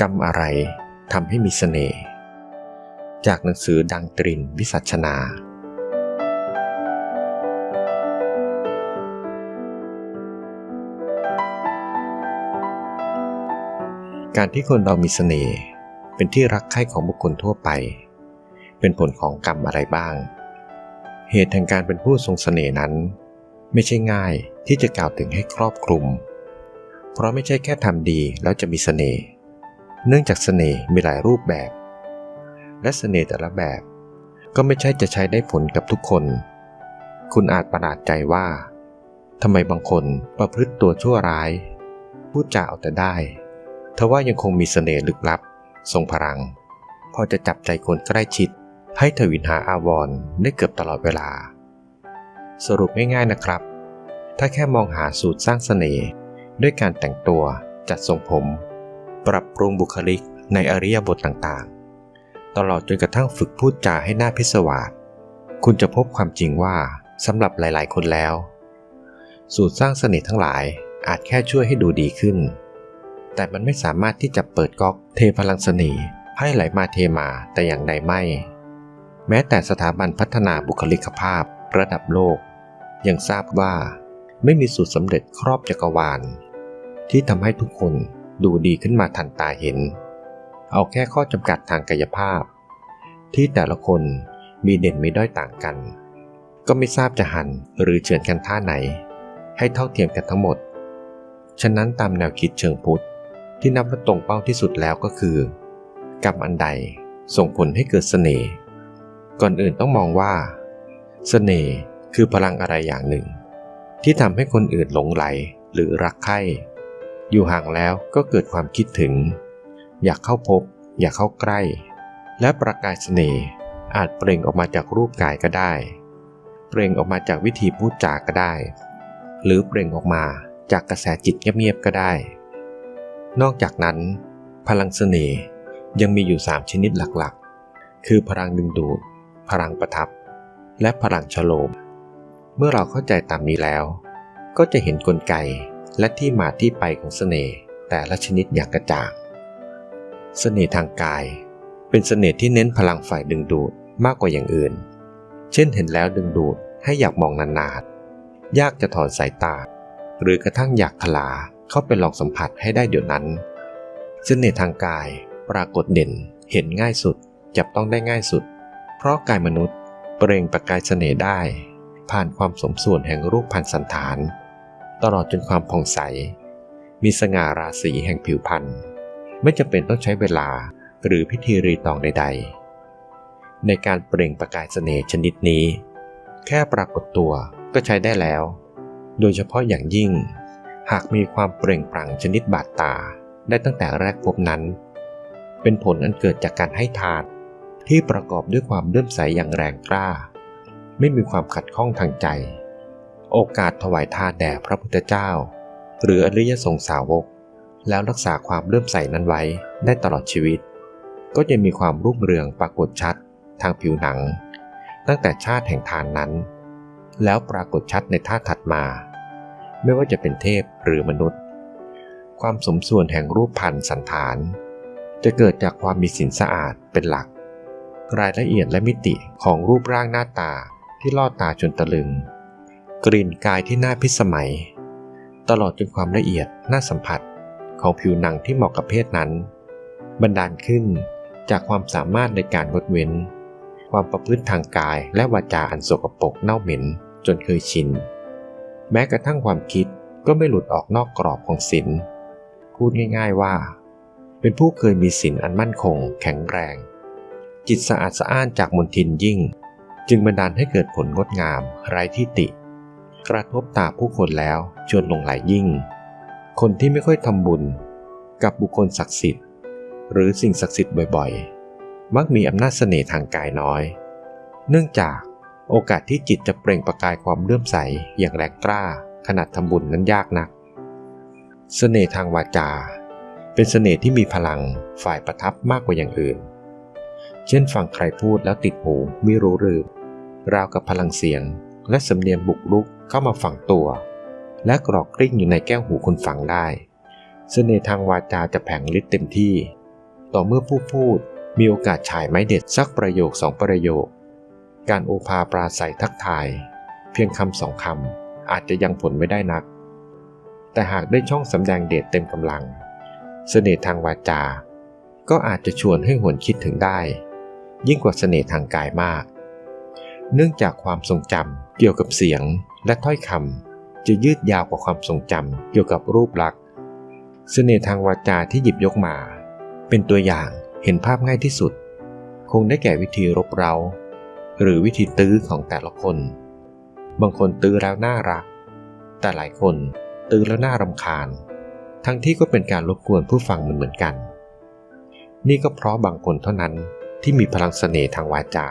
กรรมอะไรทำให้มีเสน่ห์ จากหนังสือดังตรินวิสัชนา การที่คนเรามีเสน่ห์เป็นที่รักใคร่ของบุคคลทั่วไป เป็นผลของกรรมอะไรบ้าง เหตุแห่งการเป็นผู้ทรงเสน่ห์นั้น ไม่ใช่ง่ายที่จะกล่าวถึงให้ครอบคลุม เพราะไม่ใช่แค่ทำดีแล้วจะมีเสน่ห์ เนื่องจากเสน่ห์มีหลายรูปแบบ และเสน่ห์แต่ละแบบ ก็ไม่ใช่จะใช้ได้ผลกับทุกคน คุณอาจประหลาดใจว่าทำไมบางคนประพฤติตัวชั่วร้าย พูดจาเอาแต่ได้ทว่ายังคงมีเสน่ห์ลึกลับ ทรงพลัง พอจะจับใจคนใกล้ชิด ให้ทวินหาอาวรณ์ได้เกือบตลอดเวลา สรุปง่ายๆนะครับ ถ้าแค่มองหาสูตรสร้างเสน่ห์ด้วยการแต่งตัวจัดทรงผม ปรับปรุงบุคลิกในอริยบทต่างๆ ตลอดจนกระทั่งฝึกพูดจาให้หน้าพิศวาสคุณจะพบความจริงว่าสำหรับหลายๆ คนแล้ว สูตรสร้างเสน่ห์ทั้งหลายอาจแค่ช่วยให้ดูดีขึ้น แต่มันไม่สามารถที่จะเปิดก๊อกเทพลังเสน่ห์ให้ไหลมาเทมาแต่อย่างใดไม่ แม้แต่สถาบันพัฒนาบุคลิกภาพระดับโลก ยังทราบว่าไม่มีสูตรสำเร็จครอบจักรวาล ที่ทำให้ทุกคน ดูดีขึ้นมาทันตาเห็น เอาแค่ข้อจำกัดทางกายภาพ ที่แต่ละคนมีเด่นไม่ด้อยต่างกัน ก็ไม่ทราบจะหันหรือเฉือนกันท่าไหน ให้เท่าเทียมกันทั้งหมด ฉะนั้นตามแนวคิดเชิงพุทธที่นับว่าตรงเป้าที่สุดแล้วก็คือ กรรมอันใดส่งผลให้เกิดเสน่ห์ก่อนอื่นต้องมองว่า เสน่ห์คือพลังอะไรอย่างหนึ่ง ที่ทำให้คนอื่นหลงไหลหรือรักใคร่ อยู่ห่างแล้วก็เกิดความคิดถึง อยากเข้าพบ อยากเข้าใกล้ และประกายเสน่ห์อาจเปล่งออกมาจากรูปกายก็ได้ เปล่งออกมาจากวิธีพูดจาก็ได้ หรือเปล่งออกมาจากกระแสจิตเงียบๆก็ได้ นอกจากนั้น พลังเสน่ห์ยังมีอยู่ 3 ชนิดหลักๆ คือพลังดึงดูด พลังประทับ และพลังฉโลม เมื่อเราเข้าใจตามนี้แล้ว ก็จะเห็นนกลไก และที่มาที่ไปของเสน่ห์แต่ละชนิดอย่างกระจ่างเสน่ห์ทางกาย เป็นเสน่ห์ที่เน้นพลังฝ่ายดึงดูดมากกว่าอย่างอื่น เช่นเห็นแล้วดึงดูดให้อยากมองนานๆ ยากจะถอนสายตา หรือกระทั่งอยากทลาเข้าไปลองสัมผัสให้ได้เดี๋ยวนั้นเสน่ห์ทางกายปรากฏเด่น เห็นง่ายสุด จับต้องได้ง่ายสุด เพราะกายมนุษย์เปล่งประกายเสน่ห์ได้ ผ่านความสมส่วนแห่งรูปพันสันฐาน ตลอดจนความผ่องใส มีสง่าราศีแห่งผิวพรรณไม่จำเป็นต้องใช้เวลาหรือพิธีรีตองใด ๆ ในการเปล่งประกายเสน่ห์ชนิดนี้ แค่ปรากฏตัวก็ใช้ได้แล้ว โดยเฉพาะอย่างยิ่ง หากมีความเปล่งปลั่งชนิดบาดตาได้ตั้งแต่แรกพบนั้น เป็นผลอันเกิดจากการให้ทานที่ประกอบด้วยความเลื่อมใสอย่างแรงกล้า ไม่มีความขัดข้องทางใจ โอกาสถวายทานแด่พระพุทธเจ้า หรืออริยสงสาวก แล้วรักษาความเลื่อมใสนั้นไว้ได้ตลอดชีวิต ก็จะมีความรุ่งเรืองปรากฏชัดทางผิวหนัง ตั้งแต่ชาติแห่งทานนั้น แล้วปรากฏชัดในท่าถัดมา ไม่ว่าจะเป็นเทพหรือมนุษย์ ความสมส่วนแห่งรูปพันธ์สันฐาน จะเกิดจากความมีสินสะอาดเป็นหลัก รายละเอียดและมิติของรูปร่างหน้าตาที่ล่อตาจนตะลึง กลิ่นกายที่น่าพิสมัย ตลอดจนความละเอียดน่าสัมผัสของผิวหนังที่เหมาะกับเพศนั้น บันดาลขึ้นจากความสามารถในการงดเว้น ความประพฤติทางกายและวาจาอันสกปรกเน่าเหม็นจนเคยชิน แม้กระทั่งความคิดก็ไม่หลุดออกนอกกรอบของศีลพูดง่าย ๆว่า เป็นผู้เคยมีศีลอันมั่นคง แข็งแรง จิตสะอาดสะอ้านจากมนทินยิ่ง จึงบันดาลให้เกิดผลงดงามไร้ที่ติ กระทบตาผู้คนแล้วชวนลงไหลยยิ่ง คนที่ไม่ค่อยทำบุญกับบุคคลศักดิ์สิทธิ์ หรือสิ่งศักดิ์สิทธิ์บ่อยๆ มักมีอำนาจเสน่ห์ทางกายน้อย เนื่องจากโอกาสที่จิตจะเปล่งประกายความเลื่อมใสอย่างแรงกล้าขนาดทำบุญนั้นยากนัก เสน่ห์ทางวาจา เป็นเสน่ห์ที่มีพลังฝ่ายประทับมากกว่าอย่างอื่น เช่นฟังใครพูดแล้วติดหูไม่รู้รือราวกับพลังเสียง และสำเนียงบุกลุกเข้ามาฝังตัว และกรอกกลิ้งอยู่ในแก้วหูคนฟังได้เสน่ห์ทางวาจาจะแผงฤทธิ์เต็มที่ ต่อเมื่อผู้พูดมีโอกาสฉายไม้เด็ดสักประโยคสองประโยค การโอภาปราศัยทักทาย เพียงคำสองคำอาจจะยังผลไม่ได้นัก แต่หากได้ช่องสำแดงเดชเต็มกำลังเสน่ห์ทางวาจา ก็อาจจะชวนให้หวนคิดถึงได้ ยิ่งกว่าเสน่ห์ทางกายมาก เนื่องจากความทรงจำเกี่ยวกับเสียงและถ้อยคำจะยืดยาวกว่าความทรงจำเกี่ยวกับรูปลักษณ์เสน่ห์ทางวาจาที่หยิบยกมา เป็นตัวอย่างเห็นภาพง่ายที่สุด คงได้แก่วิธีรบเราหรือวิธีตื้อของแต่ละคน บางคนตื้อแล้วน่ารัก แต่หลายคนตื้อแล้วน่ารำคาญ ทั้งที่ก็เป็นการรบกวนผู้ฟังเหมือนเหมือนกัน นี่ก็เพราะบางคนเท่านั้นที่มีพลังเสน่ห์ทางวาจา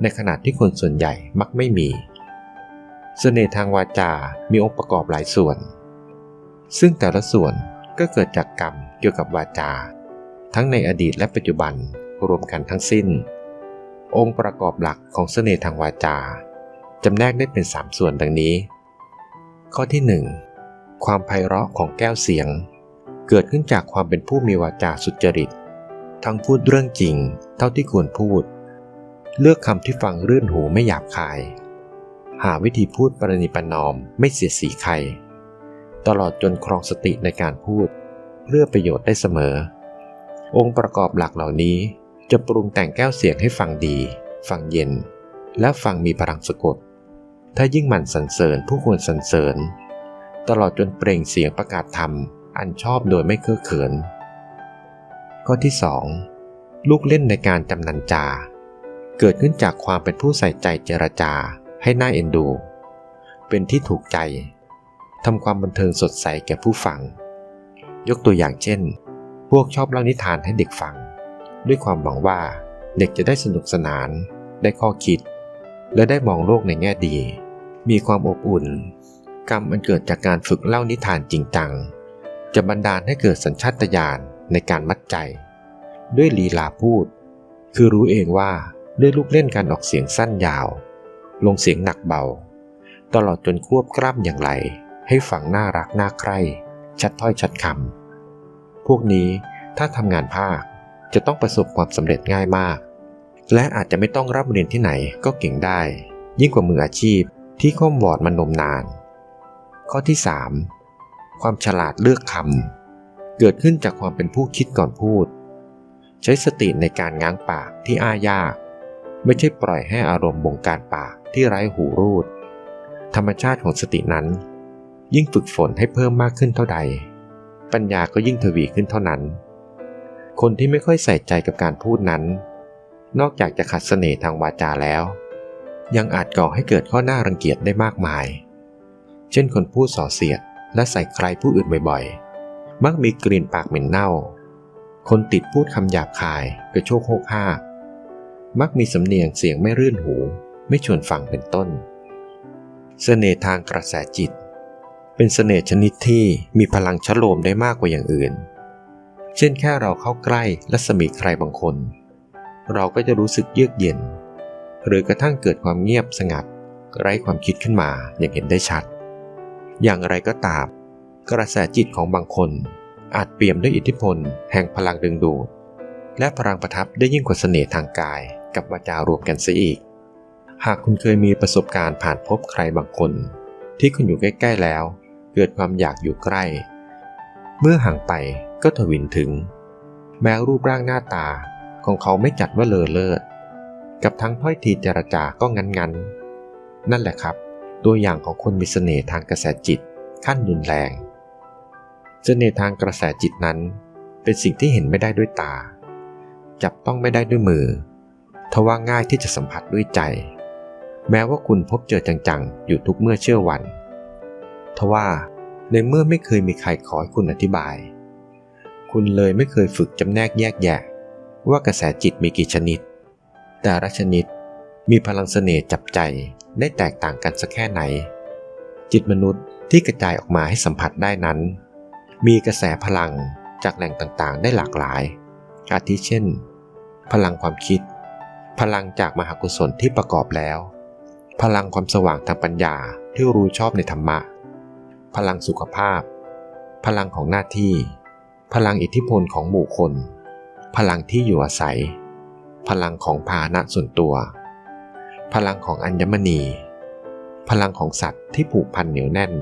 ในขณะที่คนส่วนใหญ่มักไม่มี เสน่ห์ทางวาจา มีองค์ประกอบหลายส่วน ซึ่งแต่ละส่วนก็เกิดจากกรรมเกี่ยวกับวาจา ทั้งในอดีตและปัจจุบันรวมกันทั้งสิ้น องค์ประกอบหลักของเสน่ห์ทางวาจาจำแนกได้เป็น 3 ส่วนดังนี้ ข้อที่ 1 ความไพเราะของแก้วเสียง เกิดขึ้นจากความเป็นผู้มีวาจาสุจริต ทั้งพูดเรื่องจริง เท่าที่ควรพูด เลือกคำที่ฟังรื่นหูไม่หยาบคาย หาวิธีพูดประนิประนอมไม่เสียสีใคร ตลอดจนครองสติในการพูด เพื่อประโยชน์ได้เสมอ องค์ประกอบหลักเหล่านี้จะปรุงแต่งแก้วเสียงให้ฟังดี ฟังเย็น และฟังมีพลังสะกด ถ้ายิ่งหมั่นสรรเสริญผู้ควรสรรเสริญ ตลอดจนเปล่งเสียงประกาศธรรม อันชอบโดยไม่เคอะเขิน ข้อที่ 2 ลูกเล่นในการจำนันจา เกิดขึ้นจากความเป็นผู้ใส่ใจเจรจาให้หน่าเอ็นดู เป็นที่ถูกใจทำความบันเทิงสดใสแก่ผู้ฟัง ยกตัวอย่างเช่น พวกชอบเล่านิทานให้เด็กฟัง ด้วยความหวังว่าเด็กจะได้สนุกสนาน ได้ข้อคิด และได้มองโลกในแง่ดี มีความอบอุ่น กรรมอันเกิดจากการฝึกเล่านิทานจริงจัง จะบันดาลให้เกิดสัญชาตญาณในการมัดใจ ด้วยลีลาพูด คือรู้เองว่า ด้วยลูกเล่นการออกเสียงสั้นยาว ลงเสียงหนักเบา ตลอดจนควบกล้ำอย่างไร ให้ฝังน่ารักน่าใคร่ ชัดถ้อยชัดคำพวกนี้ถ้าทำงานภาคจะต้องประสบความสำเร็จง่ายมาก และอาจจะไม่ต้องรับเรียนที่ไหนก็เก่งได้ ยิ่งกว่ามืออาชีพที่ข้อมวอดมันนมนาน ข้อที่ 3 ความฉลาดเลือกคำเกิดขึ้นจากความเป็นผู้คิดก่อนพูด ใช้สติในการง้างปากที่อ้ายาก ไม่ใช่ปล่อยให้อารมณ์บงการปากที่ไร้หูรูด ธรรมชาติของสตินั้น ยิ่งฝึกฝนให้เพิ่มมากขึ้นเท่าใด ปัญญาก็ยิ่งทวีขึ้นเท่านั้น คนที่ไม่ค่อยใส่ใจกับการพูดนั้น นอกจากจะขัดเสน่ห์ทางวาจาแล้ว ยังอาจก่อให้เกิดข้อหน้ารังเกียจได้มากมาย เช่นคนพูดส่อเสียดและใส่ใครผู้อื่นบ่อยๆ มักมีกลิ่นปากเหม็นเน่า คนติดพูดคำหยาบคายกระโชกโฮกห้า มักมีสำเนียงเสียงไม่รื่นหู ไม่ชวนฟังเป็นต้น เสน่ห์ทางกระแสจิต เป็นเสน่ห์ชนิดที่มีพลังชโลมได้มากกว่าอย่างอื่น เช่นแค่เราเข้าใกล้และสมีใครบางคน เราก็จะรู้สึกเยือกเย็น หรือกระทั่งเกิดความเงียบสงัด ไร้ความคิดขึ้นมาอย่างเห็นได้ชัด อย่างไรก็ตาม กระแสจิตของบางคน อาจเปี่ยมด้วยอิทธิพล แห่งพลังดึงดูดและพลังประทับได้ยิ่งกว่าเสน่ห์ทางกาย กับวาจารวมกันเสียอีก หากคุณเคยมีประสบการณ์ผ่านพบใครบางคน ที่คุณอยู่ใกล้ ๆ แล้ว เกิดความอยากอยู่ใกล้ เมื่อห่างไปก็ทวินถึง แม้รูปร่างหน้าตาของเขาไม่จัดว่าเลอเลิศกับทั้งถ้อยทีเจรจาก็งันๆ นั่นแหละครับ ตัวอย่างของคนมีเสน่ห์ทางกระแสจิตขั้นรุนแรงเสน่ห์ทางกระแสจิตนั้น เป็นสิ่งที่เห็นไม่ได้ด้วยตา จับต้องไม่ได้ด้วยมือ ทว่าง่ายที่จะสัมผัสด้วยใจ แม้ว่าคุณพบเจอจังๆ อยู่ทุกเมื่อเชื่อวัน ทว่าในเมื่อไม่เคยมีใครขอให้คุณอธิบาย คุณเลยไม่เคยฝึกจำแนกแยกแยะ ว่ากระแสจิตมีกี่ชนิด แต่ละชนิดมีพลังเสน่ห์จับใจได้แตกต่างกันสักแค่ไหน จิตมนุษย์ที่กระจายออกมาให้สัมผัสได้นั้น มีกระแสพลังจากแหล่งต่างๆ ได้หลากหลาย อาทิเช่น พลังความคิด พลังจากมหากุศลที่ประกอบแล้ว พลังความสว่างทางปัญญาที่รู้ชอบในธรรมะ พลังสุขภาพ พลังของหน้าที่ พลังอิทธิพลของหมู่คน พลังที่อยู่อาศัย พลังของพาหนะส่วนตัว พลังของอัญมณี พลังของสัตว์ที่ผูกพันเหนียวแน่น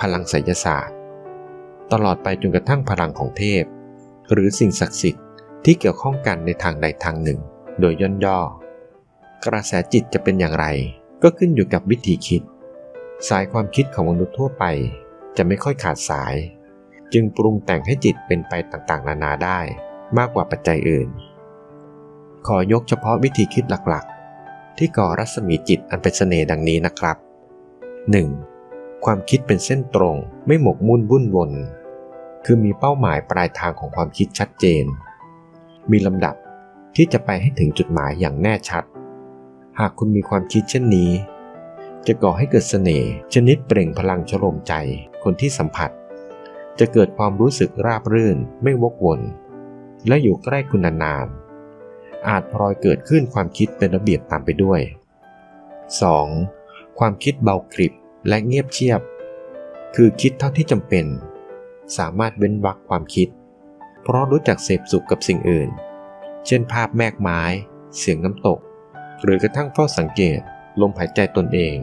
พลังไสยศาสตร์ ตลอดไปจนกระทั่งพลังของเทพ หรือสิ่งศักดิ์สิทธิ์ที่เกี่ยวข้องกันในทางใดทางหนึ่ง โดยย่นย่อ กระแสจิตจะเป็นอย่างไร ก็ขึ้นอยู่กับวิธีคิด สายความคิดของมนุษย์ทั่วไป จะไม่ค่อยขาดสาย จึงปรุงแต่งให้จิตเป็นไปต่างๆ นานาได้ มากกว่าปัจจัยอื่น ขอยกเฉพาะวิธีคิดหลักๆ ที่ก่อรัศมีจิตอันเป็นเสน่ห์ดังนี้นะครับ 1. ความคิดเป็นเส้นตรงไม่หมกมุ่นวุ่นวน คือมีเป้าหมายปลายทางของความคิดชัดเจน มีลำดับ ที่จะไปให้ถึงจุดหมายอย่างแน่ชัด หากคุณมีความคิดเช่นนี้ จะก่อให้เกิดเสน่ห์ชนิดเปล่งพลังชโลมใจคนที่สัมผัส จะเกิดความรู้สึกราบรื่นไม่วกวน และอยู่ใกล้คุณนานๆ อาจพลอยเกิดขึ้นความคิดเป็นระเบียบตามไปด้วย 2. ความคิดเบากริบและเงียบเชียบ คือคิดเท่าที่จำเป็น สามารถเว้นวรรคความคิด เพราะรู้จักเสพสุขกับสิ่งอื่น เช่นภาพแมกไม้ เสียงน้ำตก หรือกระทั่งเฝ้าสังเกต ลมหายใจตนเอง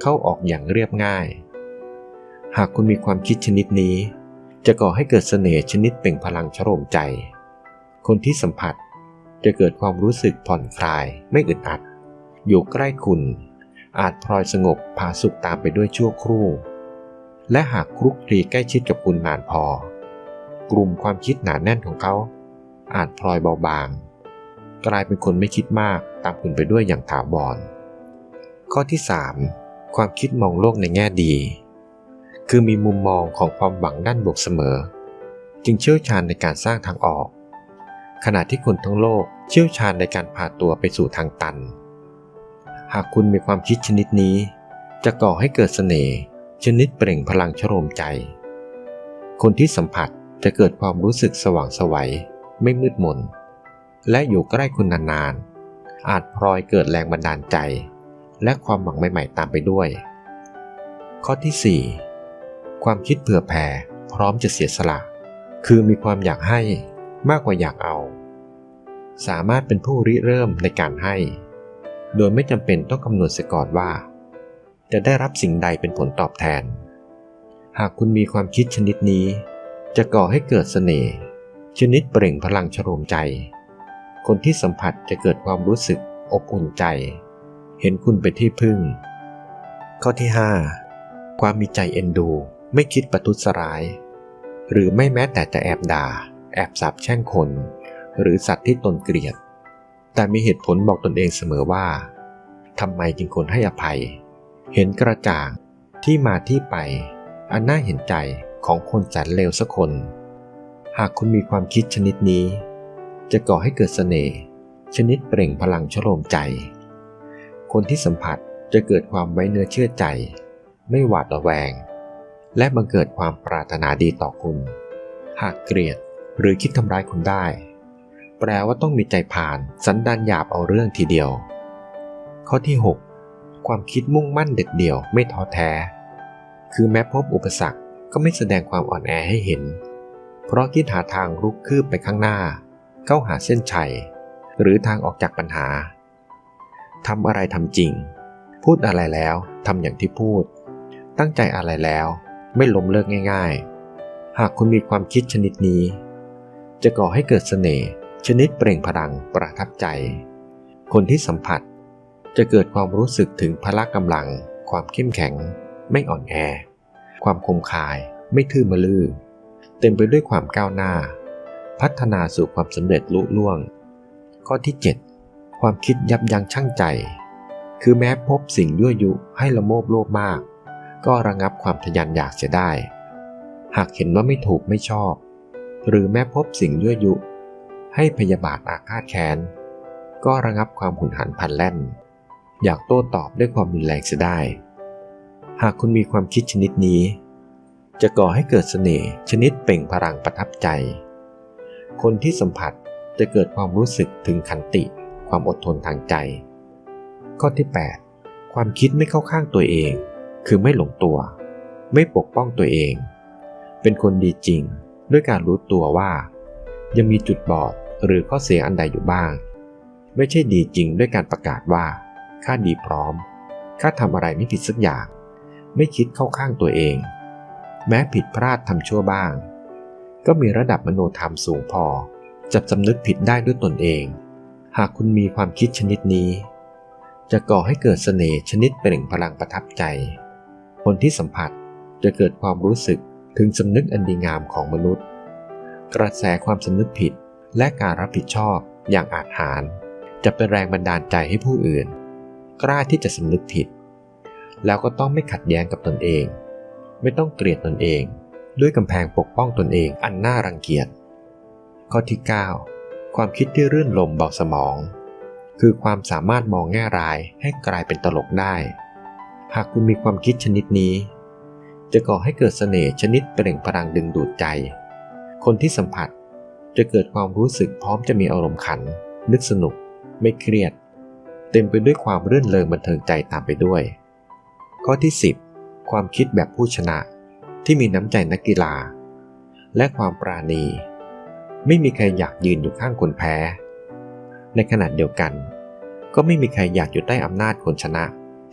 เข้าออกอย่างเรียบง่าย หากคุณมีความคิดชนิดนี้ จะก่อให้เกิดเสน่ห์ชนิดเปล่งพลังชโลมใจ คนที่สัมผัสจะเกิดความรู้สึกผ่อนคลายไม่อึดอัด อยู่ใกล้คุณ อาจพลอยสงบพาสุขตามไปด้วยชั่วครู่ และหากคลุกคลีใกล้ชิดกับคุณนานพอ กลุ่มความคิดหนาแน่นของเขา อาจพลอยเบาบาง กลายเป็นคนไม่คิดมากตามคุณไปด้วยอย่างถาวร ข้อที่ 3. ความคิดมองโลกในแง่ดี คือมีมุมมองของความหวังด้านบวกเสมอ จึงเชี่ยวชาญในการสร้างทางออก ขณะที่คนทั้งโลกเชี่ยวชาญในการพาตัวไปสู่ทางตัน หากคุณมีความคิดชนิดนี้ จะก่อให้เกิดเสน่ห์ชนิดเปล่งพลังชโลมใจ คนที่สัมผัสจะเกิดความรู้สึกสว่างไสวัย ไม่มืดมน และอยู่ใกล้คุณนานๆ อาจพลอยเกิดแรงบันดาลใจ และความหวังใหม่ๆตามไปด้วย ข้อที่ 4 ความคิดเผื่อแผ่พร้อมจะเสียสละ คือมีความอยากให้มากกว่าอยากเอา สามารถเป็นผู้ริเริ่มในการให้ โดยไม่จำเป็นต้องกำหนดเสียก่อนว่า จะได้รับสิ่งใดเป็นผลตอบแทน หากคุณมีความคิดชนิดนี้ จะก่อให้เกิดเสน่ห์ ชนิดเปล่งพลังชโลมใจ คนที่สัมผัสจะเกิดความรู้สึกอบอุ่นใจ เห็นคุณเป็นที่พึ่ง ข้อที่ 5 ความมีใจเอ็นดู ไม่คิดประทุษร้าย หรือไม่แม้แต่จะแอบด่า แอบสาบแช่งคน หรือสัตว์ที่ตนเกลียด แต่มีเหตุผลบอกตนเองเสมอว่าทำไมจึงควรให้อภัย เห็นกระจ่างที่มาที่ไป อันน่าเห็นใจของคนแสนเลวสักคน หากคุณมีความคิดชนิดนี้ จะก่อให้เกิดเสน่ห์ชนิดเปล่งพลังชโลมใจ คนที่สัมผัสจะเกิดความไว้เนื้อเชื่อใจ ไม่หวาดระแวง และบังเกิดความปรารถนาดีต่อคุณ หากเกลียดหรือคิดทำร้ายคุณได้ แปลว่าต้องมีใจผ่านสันดานหยาบเอาเรื่องทีเดียว ข้อที่ 6 ความคิดมุ่งมั่นเด็ดเดี่ยวไม่ท้อแท้ คือแม้พบอุปสรรคก็ไม่แสดงความอ่อนแอให้เห็น เพราะคิดหาทางรุกคืบไปข้างหน้า เข้าหาเส้นชัย หรือทางออกจากปัญหาทำอะไรทำจริง พูดอะไรแล้วทำอย่างที่พูด ตั้งใจอะไรแล้วไม่ล้มเลิกง่าย ๆ หากคุณมีความคิดชนิดนี้ จะก่อให้เกิดเสน่ห์ชนิดเปล่งพลังประทับใจ คนที่สัมผัสจะเกิดความรู้สึกถึงพละกำลัง ความเข้มแข็ง ไม่อ่อนแอ ความคมคาย ไม่ทื่อมะลือ เต็มไปด้วยความก้าวหน้า พัฒนาสู่ความสำเร็จลุล่วง ข้อที่ 7 ความคิดยับยั้งชั่งใจ คือแม้พบสิ่งยั่วยุให้ละโมบโลภมาก ก็ระงับความทยานอยากเสียได้ หากเห็นว่าไม่ถูกไม่ชอบ หรือแม้พบสิ่งยั่วยุ ให้พยาบาทอาฆาตแค้น ก็ระงับความหุนหันพันแล่น อยากโต้ตอบด้วยความรุนแรงเสียได้ หากคุณมีความคิดชนิดนี้ จะก่อให้เกิดเสน่ห์ชนิดเปล่งพลังประทับใจ คนที่สัมผัสจะเกิดความรู้สึกถึงขันติ ความอดทนทางใจ ข้อที่ 8 ความคิดไม่เข้าข้างตัวเอง คือไม่หลงตัว ไม่ปกป้องตัวเอง เป็นคนดีจริง ด้วยการรู้ตัวว่า ยังมีจุดบอดหรือข้อเสียอันใดอยู่บ้าง ไม่ใช่ดีจริงด้วยการประกาศว่าข้าดีพร้อมข้าทำอะไรไม่ผิดสักอย่าง ไม่คิดเข้าข้างตัวเอง แม้ผิดพลาดทำชั่วบ้าง ก็มีระดับมโนธรรมสูงพอจะสำนึกผิดได้ด้วยตนเอง หากคุณมีความคิดชนิดนี้ จะก่อให้เกิดเสน่ห์ชนิดเปล่งพลังประทับใจ คนที่สัมผัสจะเกิดความรู้สึกถึงสำนึกอันดีงามของมนุษย์ กระแสความสำนึกผิดและการรับผิดชอบอย่างอาจหาร จะเป็นแรงบันดาลใจให้ผู้อื่น กล้าที่จะสำนึกผิด แล้วก็ต้องไม่ขัดแย้งกับตนเอง ไม่ต้องเกลียดตนเอง ด้วยกำแพงปกป้องตนเองอันน่ารังเกียจ ข้อที่ 9 ความคิดที่รื่นลมเบาสมอง คือความสามารถมองแง่ร้ายให้กลายเป็นตลกได้ หากคุณมีความคิดชนิดนี้ จะก่อให้เกิดเสน่ห์ชนิดเปล่งพลังดึงดูดใจ คนที่สัมผัสจะเกิดความรู้สึกพร้อมจะมีอารมณ์ขัน นึกสนุก ไม่เครียด เต็มไปด้วยความรื่นเริงบันเทิงใจตามไปด้วย ข้อที่ 10 ความคิดแบบผู้ชนะที่มีน้ำใจนักกีฬา และความปราณี ไม่มีใครอยากยืนอยู่ข้างคนแพ้ ในขณะเดียวกัน ก็ไม่มีใครอยากอยู่ใต้อำนาจคนชนะ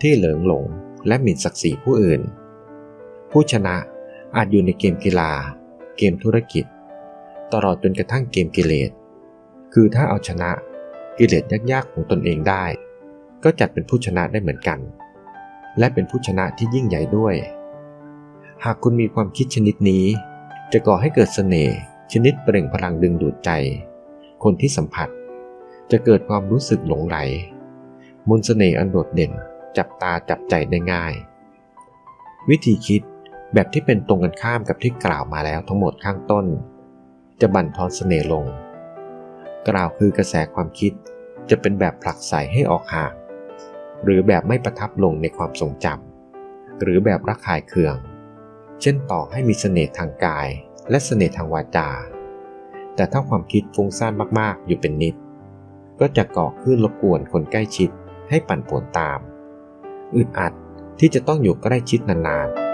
ที่เหลิงหลงและหมิ่นศักดิ์ศรีผู้อื่น ผู้ชนะอาจอยู่ในเกมกีฬา เกมธุรกิจ ตลอดจนกระทั่งเกมกิเลส คือถ้าเอาชนะกิเลสยากๆของตนเองได้ ก็จัดเป็นผู้ชนะได้เหมือนกัน และเป็นผู้ชนะที่ยิ่งใหญ่ด้วย หากคุณมีความคิดชนิดนี้ จะก่อให้เกิดเสน่ห์ชนิดเปล่งพลังดึงดูดใจ คนที่สัมผัส จะเกิดความรู้สึกหลงไหล มนสเสน่ห์อันโดดเด่นจับตาจับใจได้ง่าย วิธีคิดแบบที่เป็นตรงกันข้ามกับที่กล่าวมาแล้วทั้งหมดข้างต้น จะบั่นทอนเสน่ห์ลง กล่าวคือกระแสความคิดจะเป็นแบบผลักใสให้ออกห่าง หรือแบบไม่ประทับลงในความทรงจำหรือแบบรักขายเคือง เช่นต่อให้มีเสน่ห์ทางกาย และเสน่ห์ทางวาจา แต่ถ้าความคิดฟุ้งซ่านมากๆ อยู่เป็นนิด ก็จะก่อขึ้นรบกวนคนใกล้ชิดให้ปั่นป่วนตาม อึดอัดที่จะต้องอยู่ใกล้ชิดนานๆ